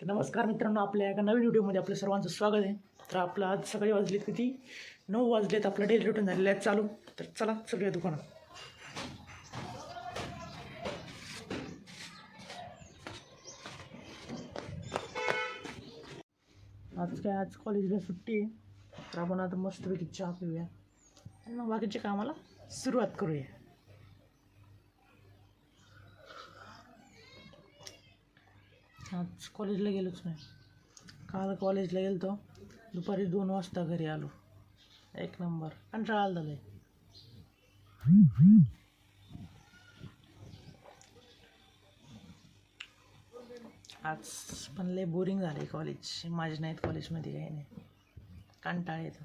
तर नमस्कार मित्रांनो आपल्या एका नवीन व्हिडिओमध्ये आपलं सर्वांचं स्वागत आहे. तर आपलं आज सकाळी वाजलेत किती? नऊ वाजलेत आपलं डेली रुटीन झालेलं आहे. चालू. तर चला सगळ्या दुकानात. आज काय? आज कॉलेजला सुट्टी आहे. तर आपण आता मस्तपैकी चहा पिऊया. आणि मग बाकीच्या कामाला सुरुवात करूया. आज कॉलेजला गेलोच नाही. काल कॉलेजला गेलो तो दुपारी दोन वाजता घरी आलो. एक नंबर. कंटाळा आला झालं आज पण लय बोरिंग झालं कॉलेज माझे नाहीत कॉलेजमध्ये काही नाही. कंटाळा येतो.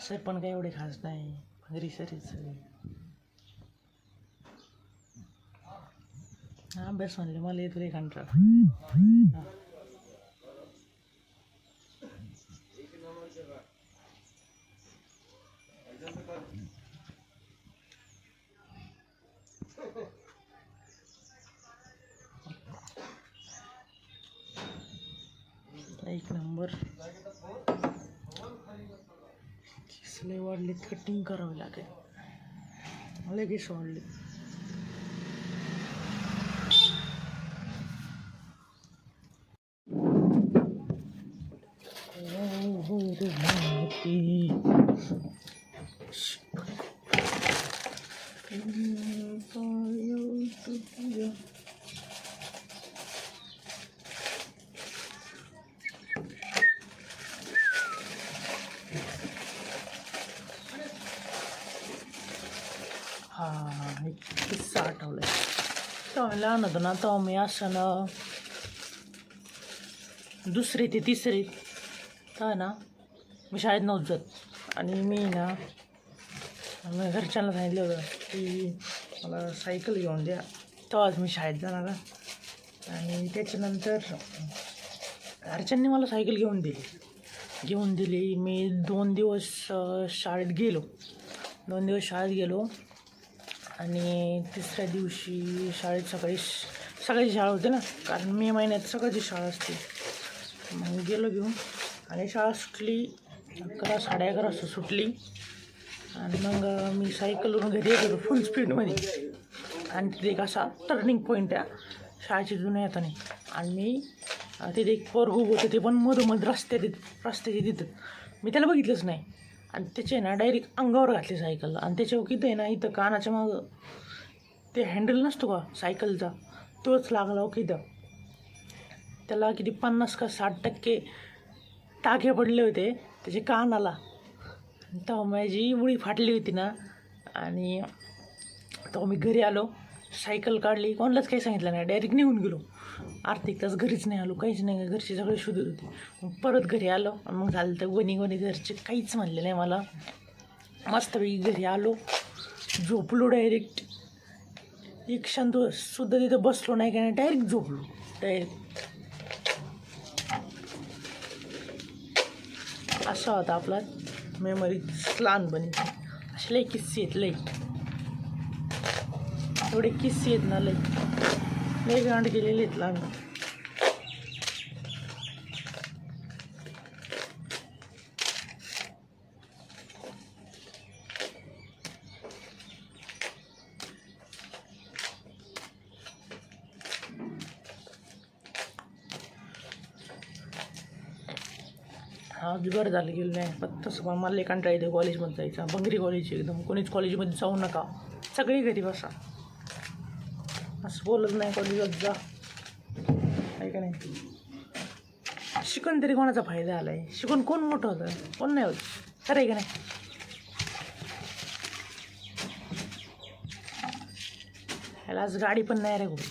सर पण काही एवढे खास नाही. घरी सर सगळे. अभ्यास म्हणले मला येतो रे कंटाळा एक नंबर। केसले वाढलेत कटिंग करावी लागेल लगेच वाढले हा एक किस्सा आठवलाय. तेव्हा लहान होतो ना तेव्हा मी असताना दुसरी ते तिसरी. तेव्हा ना मी शाळेत नव्हतं जात. आणि मी ना मी घरच्यांना सांगितलं होतं की मला सायकल घेऊन द्या तेव्हाच मी शाळेत जाणार आणि त्याच्यानंतर घरच्यांनी मला सायकल घेऊन दिली घेऊन दिली मी दोन दिवस शाळेत गेलो दोन दिवस शाळेत गेलो आणि तिसऱ्या दिवशी शाळेत सकाळी सकाळची शाळा होती ना कारण मे महिन्यात सकाळची शाळा असते मग गेलो घेऊन आणि शाळा सुटली अकरा साडे अकरा वाजता सुटली आणि मग मी सायकलवरून घरी येत होतो फुल स्पीडमध्ये आणि तिथे एक असा टर्निंग पॉईंट आहे. शाळेच्या जुन्या येताना. आणि मी तिथे एक पोर उभं होतं ते पण मधोमध रस्त्यात रस्त्याचे तिथं. मी त्याला बघितलंच नाही. आणि त्याचे ना डायरेक्ट अंगावर घातली सायकल आणि त्याच्यावर किती आहे ना इथं कानाच्या मग ते हँडल नसतो का सायकलचा तोच लागला हो ओके इथं त्याला किती पन्नास का साठ टक्के टाके पडले होते त्याचे कानाला. तेव्हा माझी मुळी फाटली होती ना. आणि तेव्हा मी घरी आलो. सायकल काढली. कोणालाच काही सांगितलं नाही. डायरेक्ट निघून गेलो. आर्थिक तास घरीच नाही आलो. काहीच नाही. घरचे सगळे शोधत होते. मग परत घरी आलो. मग झालं तर गोणी गोणी घरचे काहीच म्हणले नाही मला. मस्तपैकी घरी आलो. झोपलो डायरेक्ट एक क्षण तो सुद्धा तिथं बसलो नाही काय डायरेक्ट झोपलो. डायरेक्ट असा होता आपला मेमरी. बनी. असे लई किस्से आहेत लई. एवढे किस्से आहेत ना लई. लई गांड गेलेले आहेत लहान. हा बरं झालं गेलं नाही. पण तसं पण मला कंटाळा येते कॉलेजमध्ये जायचा. बंगरी कॉलेज एकदम. कोणीच कॉलेजमध्ये जाऊ नका. सगळी घरी बसा. असं बोलत नाही कॉलेजात जा. आहे का नाही? शिकून तरी कोणाचा फायदा आला आहे शिकून कोण मोठं होतं? कोण नाही होत. खरं आहे का नाही? ह्याला आज गाडी पण नाही रे कुठे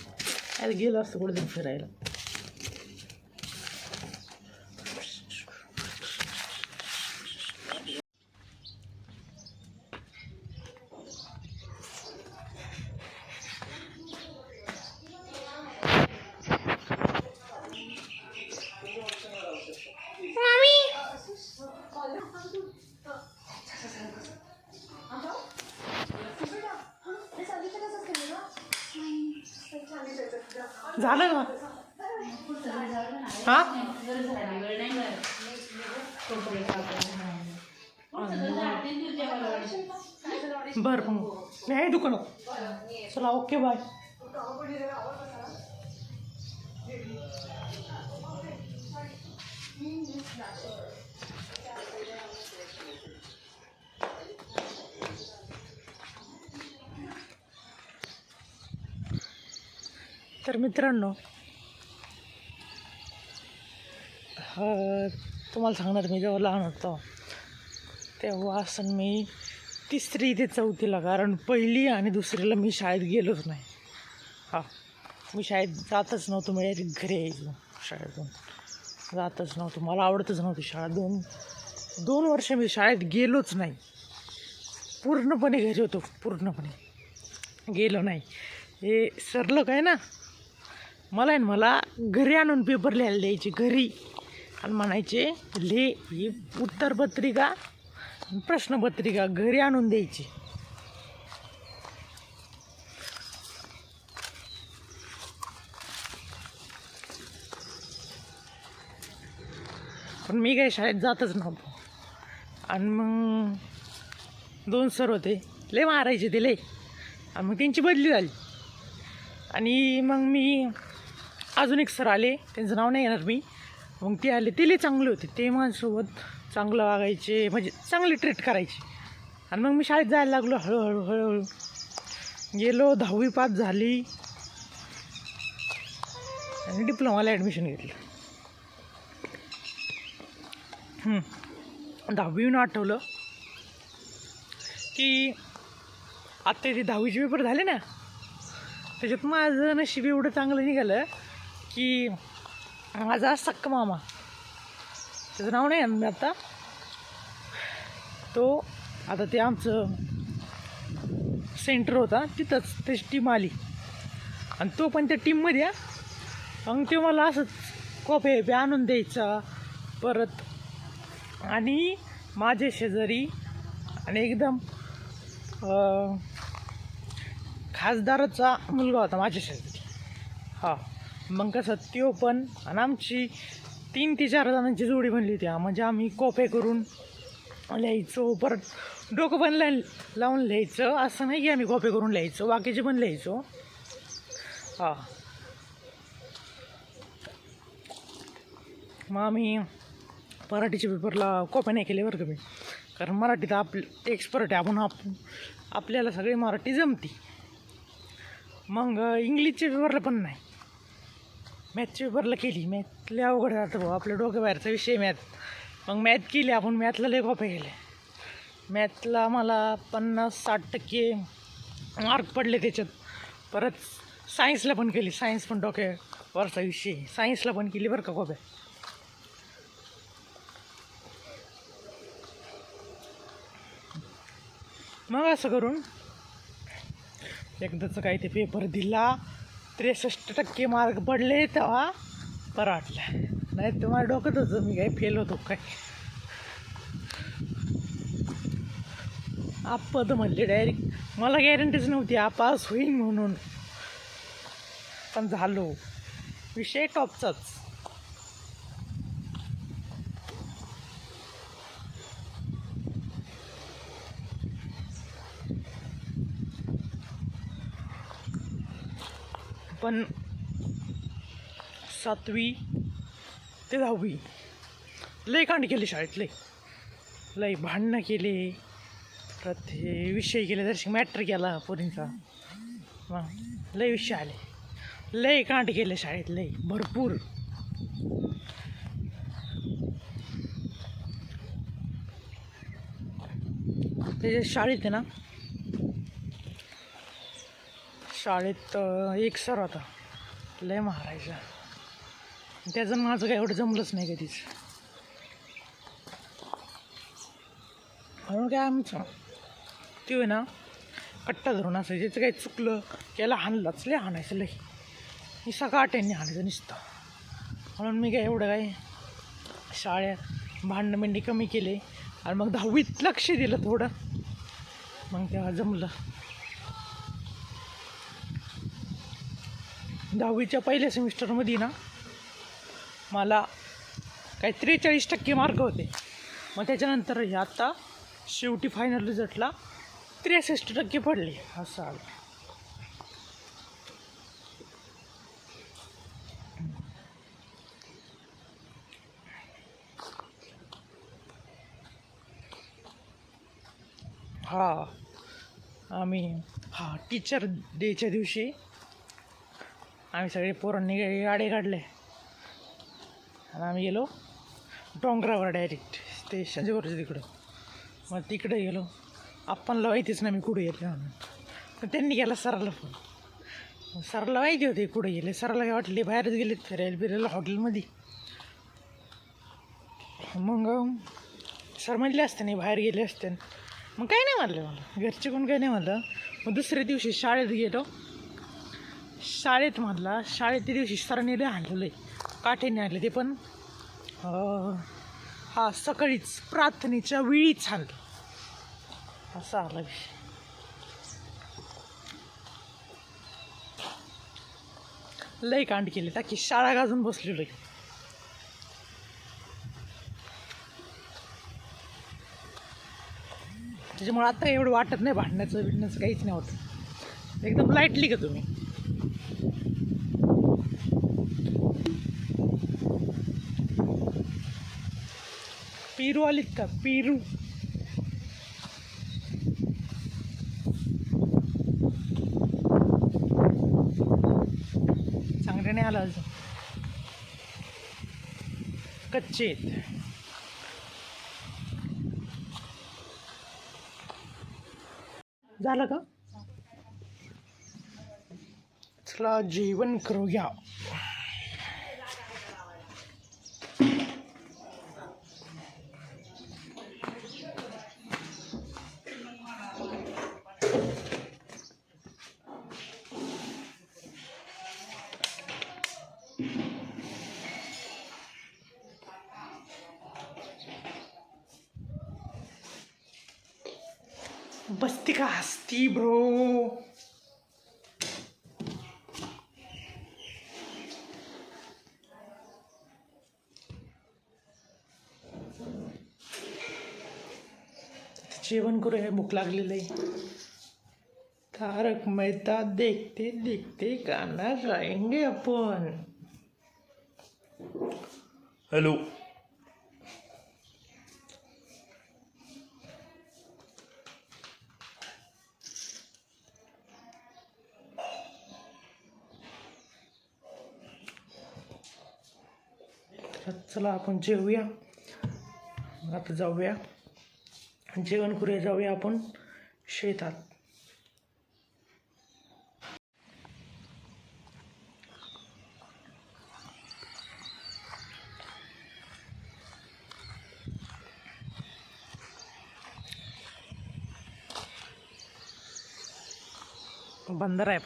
याला गेलो असतं कुठेतरी फिरायला. झालं का? हा? बरं मग. नाही दुकान चला ओके बाय. तर मित्रांनो हा तुम्हाला सांगणार मी जेव्हा लहान होतो तेव्हा असं मी तिसरी ते चौथीला कारण पहिली आणि दुसरीला मी शाळेत गेलोच नाही. हा मी शाळेत जातच नव्हतो मी डायरेक्ट घरी यायचो शाळेतून. जातच नव्हतो मला आवडतच नव्हती शाळा. दोन दोन वर्ष मी शाळेत गेलोच नाही. पूर्णपणे घरी होतो पूर्णपणे. गेलो नाही. हे सरलं काय ना मला आहे ना मला घरी आणून पेपर लिहायला द्यायचे घरी. आणि म्हणायचे ले ही उत्तरपत्रिका पत्रिका प्रश्नपत्रिका घरी आणून द्यायची. पण मी काही शाळेत जातच नव्हतो. आणि मग दोन सर होते लय मारायचे ते लय आणि मग त्यांची बदली झाली. आणि मग मी अजून एक सर आले. त्यांचं नाव नाही येणार मी. मग ते आले. ते लई चांगले होते. ते माझ्यासोबत चांगलं वागायचे. म्हणजे चांगले ट्रीट करायचे. आणि मग मी शाळेत जायला लागलो. हळूहळू हळूहळू. गेलो. दहावी पास झाली. आणि डिप्लोमाला ॲडमिशन घेतलं. दहावीनं दहावीहून आठवलं की आत्ता ते दहावीचे पेपर झाले ना. त्याच्यात माझं नशीब एवढं चांगलं निघालं की माझा सक्क मामा. त्याचं नाव नाही आहे आता. तो आता ते आमचं सेंटर होता. तिथंच त्याची टीम आली. आणि तो पण त्या टीममध्ये मग ते मला असंच कॉफे बी आणून द्यायचा. परत आणि माझे शेजारी आणि एकदम खासदाराचा मुलगा होता माझ्या शेजारी. हा. मग कसं त्यो पण. आणि आमची तीन ते चार जणांची जोडी बनली होती. म्हणजे आम्ही कोपे करून लिहायचो परत डोकं पण ला लावून लिहायचं. असं नाही की आम्ही कॉपे करून लिहायचो बाकीचे पण लिहायचो. हां. मग आम्ही मराठीच्या पेपरला कोपे नाही केले बरं का मी. कारण मराठीत आप एक्सपर्ट आहे आपण आप आपल्याला सगळी मराठी जमती. मग इंग्लिशच्या पेपरला पण नाही. मॅथच्या पेपरला केली. मॅथ लय अवघड जातं भाऊ. आपल्या डोक्याबाहेरचा विषय मॅथ मग मॅथ केली आपण. मॅथला लय कॉप्या केल्या मॅथला मला पन्नास साठ टक्के मार्क पडले त्याच्यात. परत सायन्सला पण केली. सायन्स पण डोक्यावरचा विषय. सायन्सला पण केली बरं का कॉप्या मग असं करून एकदाचं काही ते पेपर दिला. त्रेसष्ट टक्के मार्क पडले तेव्हा बरं वाटलं. नाही तुम्हाला डोकत होतं मी काय फेल होतो काय? आपद म्हणले डायरेक्ट मला गॅरंटीच नव्हती आपास होईन म्हणून. पण झालो. विषय टॉपचाच. पण सातवी ते दहावी. लय कांड केले शाळेत लय. लय भांडणं केले. परत हे विषय केले जर मॅटर केला पोरींचा. मग लय विषय आले. लय कांड केले शाळेत लय. भरपूर. त्याच्या शाळेत आहे ना शाळेत एक सर होता. लय मारायचा. त्याचं माझं काय एवढं जमलंच नाही कधीच. म्हणून काय आमचं ते आहे ना कट्टा धरून असायचं. त्याचं काही चुकलं त्याला हाणलंच. लय हाणायचं लय. मी सकाळ आट्यांनी हाणायचं नुसतं. म्हणून मी काय एवढं काय शाळेत भांडण बिंडी कमी केले. आणि मग दहावीत लक्ष दिलं थोडं. मग तेव्हा जमलं. दहावीच्या पहिल्या सेमिस्टरमध्ये ना मला काही त्रेचाळीस टक्के मार्क होते. मग त्याच्यानंतर हे आत्ता शेवटी फायनल रिझल्टला त्रेसष्ट टक्के पडले. असं आलं. हा. आम्ही हा टीचर डेच्या दिवशी आम्ही सगळे पोरांनी गा- गाडे काढले. आणि आम्ही गेलो डोंगरावर डायरेक्ट ते शंजवरच्या तिकडं. मग तिकडे गेलो. आपणला माहितीच ना मी कुठे गेले म्हणून. मग त्यांनी गेला सराला फोन. मग सराला माहिती होते कुठे गेले. सराला काय वाटले बाहेरच गेलेत फिरायला फिरायला हॉटेलमध्ये मग सर म्हणले असते नाही बाहेर गेले असते. मग काही नाही म्हणलं मला. घरचे कोण काही नाही म्हणलं. मग दुसऱ्या दिवशी शाळेत गेलो. शाळेत म्हटला शाळेत त्या दिवशी सरांनी लय आणलेलं आहे. काठीने आणले ते पण. हा सकाळीच प्रार्थनेच्या वेळीच आणलं असं आला विषय. लय कांड केले ताकी शाळा गाजून बसलेलो आहे. त्याच्यामुळे आता एवढं वाटत नाही भांडण्याचं बिडण्याचं काहीच नाही होत. एकदम लाईटली का तुम्ही? पेरू आलीत का? पेरू चांगले नाही आला अजून. कच्चे झालं का? चला जेवण करूया. हसती ब्रो जेवण करूया भूक लागलेलं आहे. तारक मेहता देखते देखते गाना गाएंगे अपन हॅलो. चला आपण जेवूया. आता जाऊया. जेवण करूया जाऊया आपण शेतात. बंदर आहे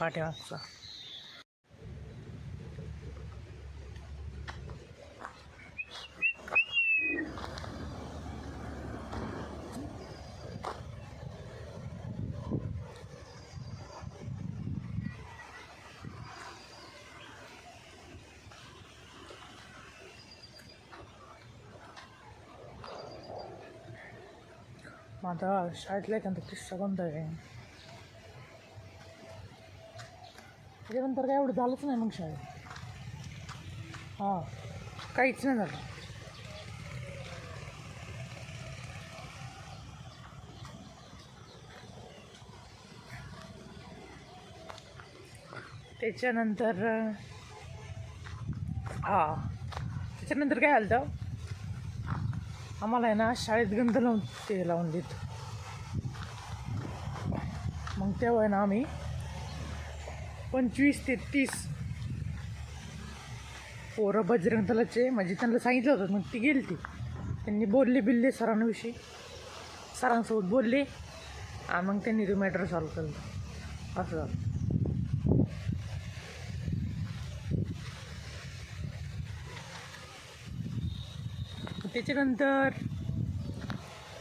पाठीमागचा शाळेतला एखादा किस्सा कोणता आहे त्याच्यानंतर काय एवढं झालंच नाही मग शाळेत. हां काहीच नाही झालं. त्याच्यानंतर हां त्याच्यानंतर काय झालं होतं? आम्हाला आहे ना शाळेत गंध लावून ते लावून देत. मग तेव्हा आहे ना आम्ही पंचवीस ते तीस पोरं बजरंग दलाचे म्हणजे त्यांना सांगितलं होतं मग ती गेली ती त्यांनी बोलले बिल्ले सरांविषयी. सरांसोबत बोलले. आणि मग त्यांनी तो मॅटर सॉल्व केलं. असं झालं. त्याच्यानंतर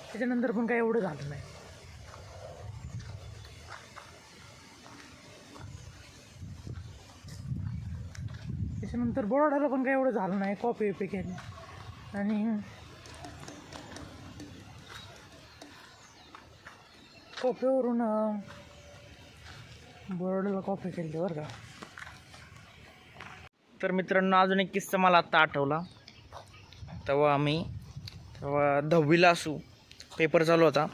त्याच्यानंतर पण काय एवढं झालं नाही. त्याच्यानंतर बोर्डाला पण काही एवढं झालं नाही कॉपी वॉपी केली. आणि कॉपीवरून बोर्डाला कॉपी केली बरं का. तर मित्रांनो अजून एक किस्सा मला आत्ता आठवला. तेव्हा आम्ही तेव्हा दहावीला असू पेपर चालू होता.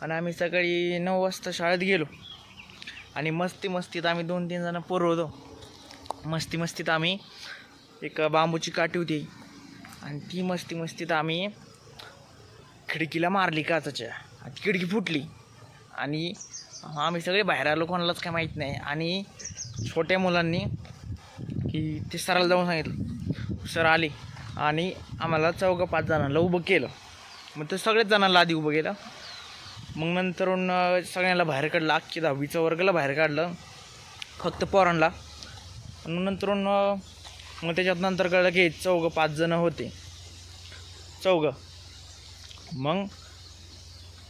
आणि आम्ही सकाळी नऊ वाजता शाळेत गेलो. आणि मस्ती मस्तीत आम्ही दोन तीन जणं पोरं होतो. मस्ती मस्तीत आम्ही एक बांबूची काठी होती. आणि ती मस्ती मस्तीत आम्ही खिडकीला मारली काचाच्या. आणि खिडकी फुटली. आणि आम्ही सगळे बाहेर आलो कोणालाच काय माहीत नाही. आणि छोट्या मुलांनी की ते सराला जाऊन सांगितलं. सर आले. आणि आम्हाला चौघं पाच जणांना उभं केलं. मग ते सगळेच जणांना आधी उभं केलं. मग नंतरून सगळ्यांना बाहेर काढलं. अख्खी दहावीचं वर्गाला बाहेर काढलं. फक्त पोरांना आणि मग नंतरून मग त्याच्यात नंतर कळलं की चौघं पाच जणं होते. चौघं. मग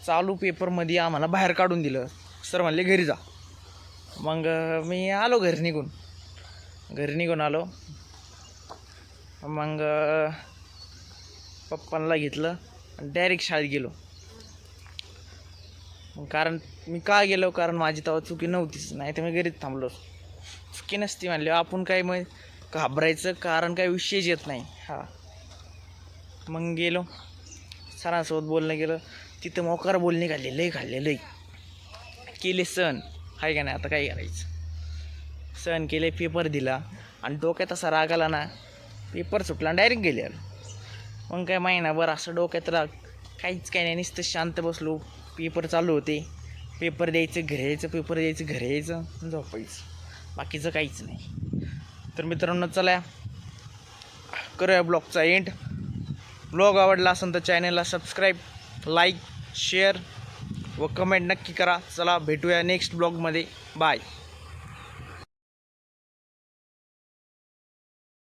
चालू पेपरमध्ये आम्हाला बाहेर काढून दिलं. सर म्हणले घरी जा. मग मी आलो घरी निघून. घरी निघून आलो. मग पप्पांना घेतलं आणि डायरेक्ट शाळेत गेलो. मग कारण मी का गेलो? कारण माझी तेव्हा चुकी नव्हतीच. नाही तर मी घरीच थांबलो चुकी नसती म्हणले. आपण काय मग घाबरायचं? कारण काय विषयच येत नाही. हा. मग गेलो. सरांसोबत बोलणं गेलं तिथं मोकार बोलणे खाल्ले. लई खाल्ले लई केले सण. आहे का नाही? आता काय करायचं? सण केले पेपर दिला. आणि डोक्यात असा राग आला ना पेपर सुटला डायरेक्ट गेले मग काय महिनाभर असं डोक्यात राग. काहीच काही नाही नुसतं शांत बसलो. पेपर चालू होते. पेपर द्यायचं घरी यायचं पेपर द्यायचं घरी यायचं झोपायचं. बाकीचं काहीच नाही. तर मित्रांनो चला. करूया ब्लॉगचा एंड. ब्लॉग आवडला असेल तर चॅनलला सबस्क्राईब लाईक शेअर व कमेंट नक्की करा. चला भेटूया नेक्स्ट ब्लॉगमध्ये. बाय.